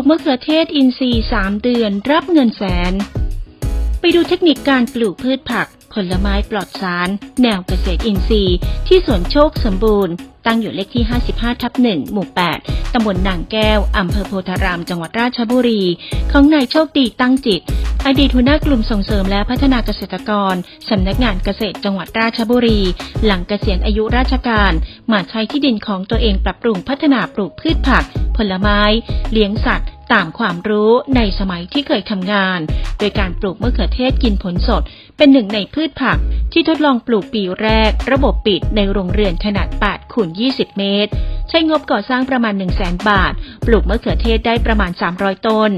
ลูกมะเขือเทศอินทรีย์ 3 เดือน รับเงินแสน ไปดูเทคนิคการปลูกพืชผัก ผลไม้ปลอดสาร แนวเกษตรอินทรีย์ ที่สวนโชคสมบูรณ์ ตั้งอยู่เลขที่ 55 ทับ 1 หมู่ 8 ตำบลนางแก้ว อำเภอโพธาราม จังหวัดราชบุรี ของนายโชคดีตั้งจิต อดีตหัวหน้ากลุ่มส่งเสริมและพัฒนาเกษตรกร สำนักงานเกษตรจังหวัดราชบุรี หลังเกษียณอายุราชการ มาใช้ที่ดินของตัวเองปรับปรุงพัฒนาปลูกพืชผัก ผลไม้ เลี้ยงสัตว์ตามความรู้ในสมัยที่เคยทำงาน โดยการปลูกมะเขือเทศกินผลสด เป็นหนึ่งในพืชผัก ที่ทดลองปลูกปีแรก ระบบปิดในโรงเรือนขนาด8คูณ20 เมตร ใช้งบก่อสร้างประมาณ 1 0 0 0 0 0 บาท ปลูกมะเขือเทศได้ประมาณ 300 ต้น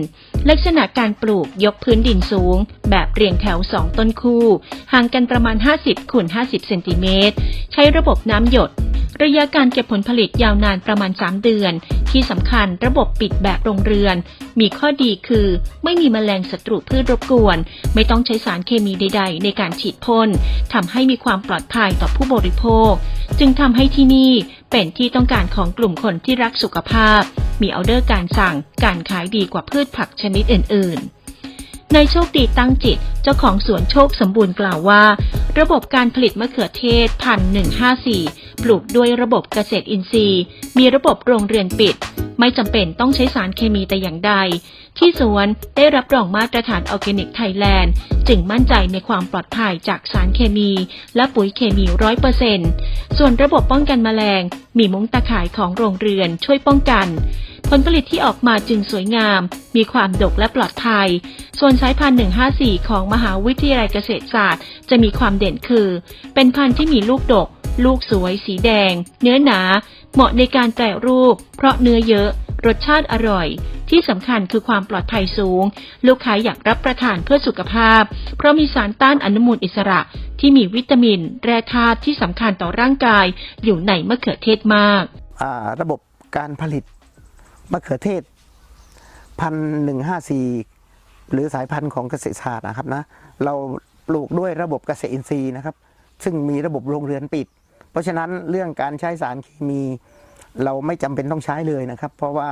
ลักษณะการปลูกยกพื้นดินสูง แบบเรียงแถว 2 ต้นคู่ ห่างกันประมาณ 50คูณ50 เซนติเมตร ใช้ระบบน้ำหยด ระยะการเก็บผลผลิตยาวนานประมาณ 3 เดือน ที่สำคัญระบบปิดแบบโรงเรือน มีข้อดีคือ ไม่มีแมลงศัตรูพืชรบกวน ไม่ต้องใช้สารเคมีใด ๆ ในการฉีดพ่นทำให้มีความปลอดภัยต่อผู้บริโภค จึงทำให้ที่นี่เป็นที่ต้องการของกลุ่มคนที่รักสุขภาพ มีออเดอร์การสั่ง การขายดีกว่าพืชผักชนิดอื่น ๆ นายโชคดีตั้งจิตเจ้าของสวนโชคสมบูรณ์กล่าวว่า ระบบการผลิตมะเขือเทศพันหนึ่งห้าสี่ปลูกด้วยระบบเกษตรอินทรีย์ มีระบบโรงเรือนปิด ไม่จำเป็นต้องใช้สารเคมีแต่อย่างใด ที่สวนได้รับรองมาตรฐานออร์แกนิกไทยแลนด์จึงมั่นใจในความปลอดภัยจากสารเคมี และปุ๋ยเคมีร้อยเปอร์เซ็นส่วนระบบป้องกันแมลง มีมุ้งตาข่ายของโรงเรือนช่วยป้องกัน ผลผลิตที่ออกมาจึงสวยงาม มีความดกและปลอดภัย ส่วนสายพันธุ์ 154 ของมหาวิทยาลัยเกษตรศาสตร์ จะมีความเด่นคือ เป็นพันธุ์ที่มีลูกดกลูกสวยสีแดง เนื้อหนา เหมาะในการแปรรูป เพราะเนื้อเยอะ รสชาติอร่อย ที่สำคัญคือความปลอดภัยสูง ลูกค้าอยากรับประทานเพื่อสุขภาพ เพราะมีสารต้านอนุมูลอิสระ ที่มีวิตามิน แร่ธาตุที่สำคัญต่อร่างกาย อยู่ในมะเขือเทศมาการะบบการผลิตมะเขือเทศพันหนึ่งห้าสี่หรือสายพันธุ์ของเกษตรศาสตร์นะครับนะเราปลูกด้วยระบบเกษตรอินทรีย์นะครับ ซึ่งมีระบบโรงเรือนปิด เพราะฉะนั้นเรื่องการใช้สารเคมีเราไม่จำเป็นต้องใช้เลยนะครับ เพราะว่า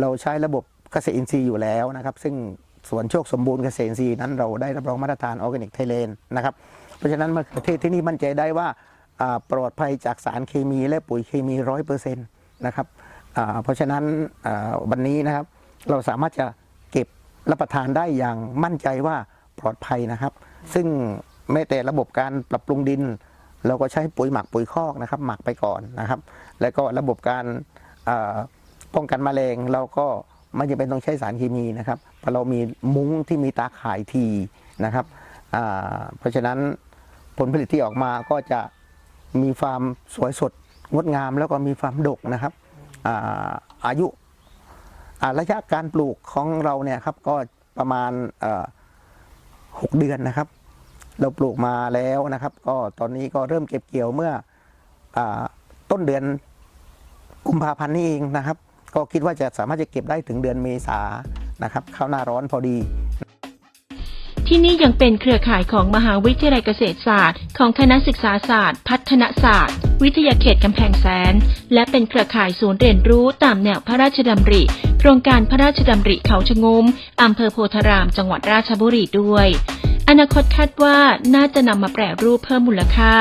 เราใช้ระบบเกษตรอินทรีย์อยู่แล้วนะครับ ซึ่งสวนโชคสมบูรณ์เกษตรอินทรีย์นั้นเราได้รับรองมาตรฐานออร์แกนิกไทยแลนด์นะครับเพราะฉะนั้นมะเขือเทศที่นี่มั่นใจได้ว่าปลอดภัยจากสารเคมีและปุ๋ยเคมีร้อยเปอร์เซ็นต์นะครับเพราะฉะนั้นวันนี้นะครับ เราสามารถจะเก็บรับประทานได้อย่างมั่นใจว่าปลอดภัยนะครับ ซึ่งแม้แต่ระบบการปรับปรุงดิน เราก็ใช้ปุ๋ยหมักปุ๋ยคอกนะครับ หมักไปก่อนนะครับ แล้วก็ระบบการป้องกันแมลงเราก็ไม่จำเป็นต้องใช้สารเคมีนะครับเพราะเรามีมุ้งที่มีตาข่ายทีนะครับเพราะฉะนั้นผลผลิตที่ออกมาก็จะมีความสวยสดงดงามแล้วก็มีความดกนะครับอาอายุาระยะการปลูกของเราเนี่ยครับก็ประมาณหกเดือนนะครับ เราปลูกมาแล้วนะครับ ก็ตอนนี้ก็เริ่มเก็บเกี่ยวเมื่ออต้นเดือนกุมภาพันธ์นี่เองนะครับ ก็คิดว่าจะสามารถจะเก็บได้ถึงเดือนเมษานะครับเข้าหน้าร้อนพอดี ที่นี่ยังเป็นเครือข่ายของมหาวิทยาลัยเกษตรศาสตร์ ของคณะศึกษาศาสตร์ พัฒนศาสตร์ วิทยาเขตกำแพงแสน และเป็นเครือข่ายศูนย์เรียนรู้ตามแนวพระราชดำริโครงการพระราชดำริเขาชะงมอำเภอโพธาราม จังหวัดราชบุรีด้วย อนาคตคาดว่าน่าจะนำมาแปรรูปเพิ่มมูลค่า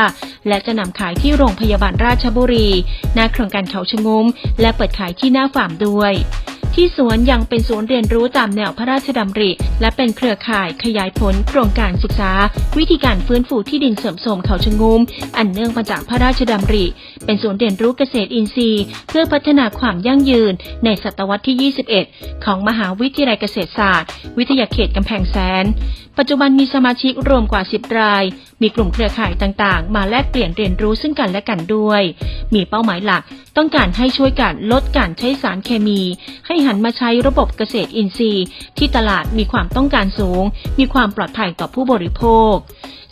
และจะนำขายที่โรงพยาบาลราชบุรี หน้าโครงการเขาชะงมและเปิดขายที่หน้าฟาร์มด้วยที่สวนยังเป็นศูนย์เรียนรู้ตามแนวพระราชดำริ และเป็นเครือข่ายขยายผลโครงการศึกษา วิธีการฟื้นฟูที่ดินเสริมโทรมเขาชะงมอันเนื่องมาจากพระราชดำริ เป็นศูนย์เรียนรู้เกษตรอินทรีย์ เพื่อพัฒนาความยั่งยืนในศตวรรษที่ 21 ของมหาวิทยาลัยเกษตรศาสตร์ วิทยาเขตกำแพงแสน ปัจจุบันมีสมาชิกรวมกว่า 10 ราย มีกลุ่มเครือข่ายต่างๆ มาแลกเปลี่ยนเรียนรู้ซึ่งกันและกันด้วย มีเป้าหมายหลัก ต้องการให้ช่วยกันลดการใช้สารเคมี ให้หันมาใช้ระบบเกษตรอินทรีย์ ที่ตลาดมีความต้องการสูง มีความปลอดภัยต่อผู้บริโภค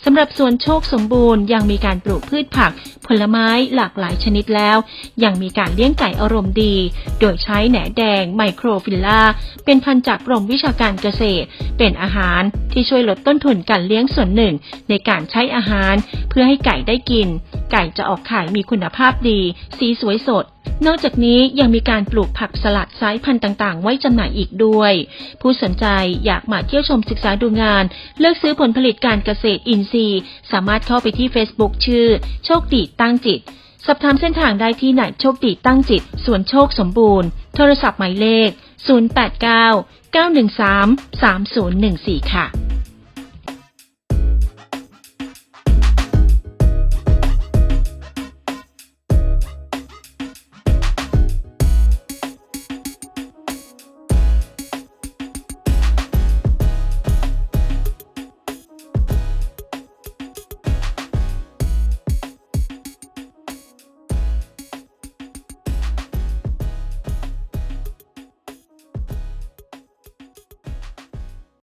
สำหรับสวนโชคสมบูรณ์ยังมีการปลูกพืชผัก ผลไม้หลากหลายชนิดแล้ว ยังมีการเลี้ยงไก่อารมณ์ดี โดยใช้แหนแดงไมโครฟิลล่าเป็นพันธุ์จากกรมวิชาการเกษตร เป็นอาหารที่ช่วยลดต้นทุนการเลี้ยงส่วนหนึ่ง ในการใช้อาหารเพื่อให้ไก่ได้กิน ไก่จะออกไข่มีคุณภาพดี สีสวยสด นอกจากนี้ยังมีการปลูกผักสลัดสายพันธุ์ต่างๆ ไว้จำหน่ายอีกด้วย ผู้สนใจอยากมาเที่ยวชมศึกษาดูงาน เลือกซื้อผลผลิตการเกษตรอินทรีย์ สามารถเข้าไปที่ Facebook ชื่อ โชคดีตั้งจิตสอบถามเส้นทางได้ที่ไหนโชคดีตั้งจิตส่วนโชคสมบูรณ์ โทรศัพท์หมายเลข 089 913 3014 ค่ะ